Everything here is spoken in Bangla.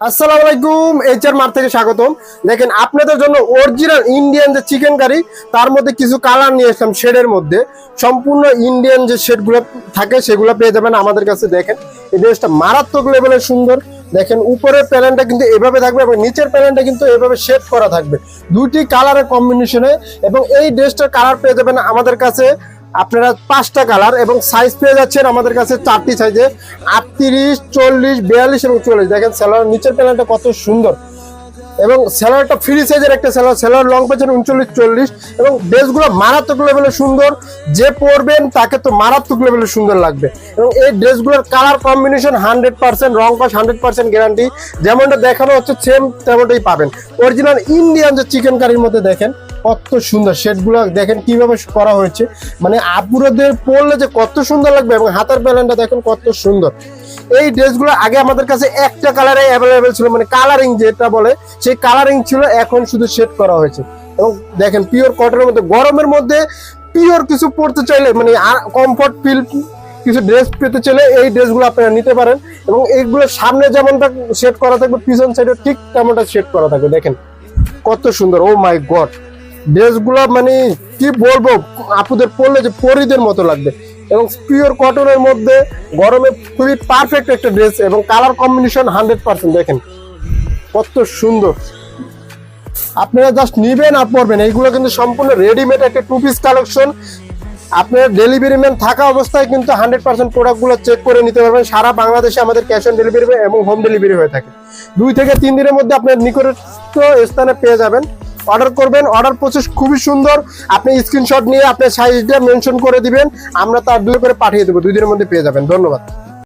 আসসালামু আলাইকুম এইচআর মার থেকে স্বাগতম। দেখেন, আপনাদের জন্য অরিজিনাল ইন্ডিয়ান যে চিকেন কারি তার মধ্যে কিছু কালার নিয়ে এসলাম শেডের মধ্যে। সম্পূর্ণ ইন্ডিয়ান যে শেডগুলো থাকে, সেগুলো পেয়ে যাবেন আমাদের কাছে, দেখেন। এই ড্রেসটা মারাত্মক লেভেলের সুন্দর। দেখেন, উপরের প্যালেনটা কিন্তু এভাবে থাকবে এবং নিচের প্যালেনটা কিন্তু এভাবে শেড করা থাকবে। দুইটি কালারের কম্বিনেশনে এবং এই ড্রেসটার কালার পেয়ে যাবেন আমাদের কাছে আপনারা পাঁচটা কালার এবং সাইজ পেয়ে যাচ্ছেন আমাদের কাছে চারটি সাইজে আটত্রিশ, চল্লিশ, বিয়াল্লিশ এবং চল্লিশ। দেখেন স্যালোয়ার নিচের প্যানেলটা কত সুন্দর। এবং স্যালোয়ারটা ফ্রি সাইজের একটা স্যালোয়ার স্যালোয়ার লং পেয়েছেন উনচল্লিশ, চল্লিশ। এবং ড্রেসগুলো মারাত্মক লেভেলের সুন্দর। যে পরবেন তাকে তো মারাত্মক লেভেলের সুন্দর লাগবে। এবং এই ড্রেসগুলোর কালার কম্বিনেশন হান্ড্রেড পার্সেন্ট রং পাস হান্ড্রেড পার্সেন্ট গ্যারান্টি যেমনটা দেখানো হচ্ছে সেম তেমনটাই পাবেন। অরিজিনাল ইন্ডিয়ান যে চিকেন কারির মধ্যে দেখেন কত সুন্দর শেডগুলো দেখেন কীভাবে করা হয়েছে। মানে আপুরদের পরলে যে কত সুন্দর লাগবে এবং হাতের প্যালেনটা দেখেন কত সুন্দর। এই ড্রেসগুলো আগে আমাদের কাছে একটা কালারে অ্যাভেলেবেল ছিল মানে কালারিং যেটা বলে, সেই কালারিং ছিল, এখন শুধু সেট করা হয়েছে। এবং দেখেন পিওর কটনের মধ্যে, গরমের মধ্যে পিওর কিছু পড়তে চাইলে মানে কমফর্ট ফিল কিছু ড্রেস পেতে চাইলে এই ড্রেসগুলো আপনারা নিতে পারেন। এবং এইগুলোর সামনে যেমনটা সেট করা থাকবে, পিছন সাইডে ঠিক তেমনটা সেট করা থাকবে। দেখেন কত সুন্দর ও মাই গড ড্রেসগুলো মানে কি বলব, আপুদের পরলে যে পরিদের মতো লাগবে। এবং পিওর কটনের মধ্যে গরমে খুবই পারফেক্ট একটা ড্রেস এবং কালার কম্বিনেশন হান্ড্রেড পার্সেন্ট দেখেন, কত সুন্দর। আপনারা জাস্ট নিবেন আর পরবেন, এইগুলো কিন্তু সম্পূর্ণ রেডিমেড একটা টু পিস কালেকশন আপনার ডেলিভারি ম্যান থাকা অবস্থায় কিন্তু হান্ড্রেড পার্সেন্ট প্রোডাক্টগুলো চেক করে নিতে পারবেন। সারা বাংলাদেশে আমাদের ক্যাশ অন ডেলিভারি এবং হোম ডেলিভারি হয়ে থাকে। দুই থেকে তিন দিনের মধ্যে আপনার নিকটস্থ স্থানে পেয়ে যাবেন। অর্ডার করবেন। অর্ডার প্রসেস খুবই সুন্দর। আপনি স্ক্রিনশট নিয়ে আপনার সাইজটা মেনশন করে দিবেন। আমরা তার দুই করে পাঠিয়ে দেবো। দুই দিনের মধ্যে পেয়ে যাবেন। ধন্যবাদ।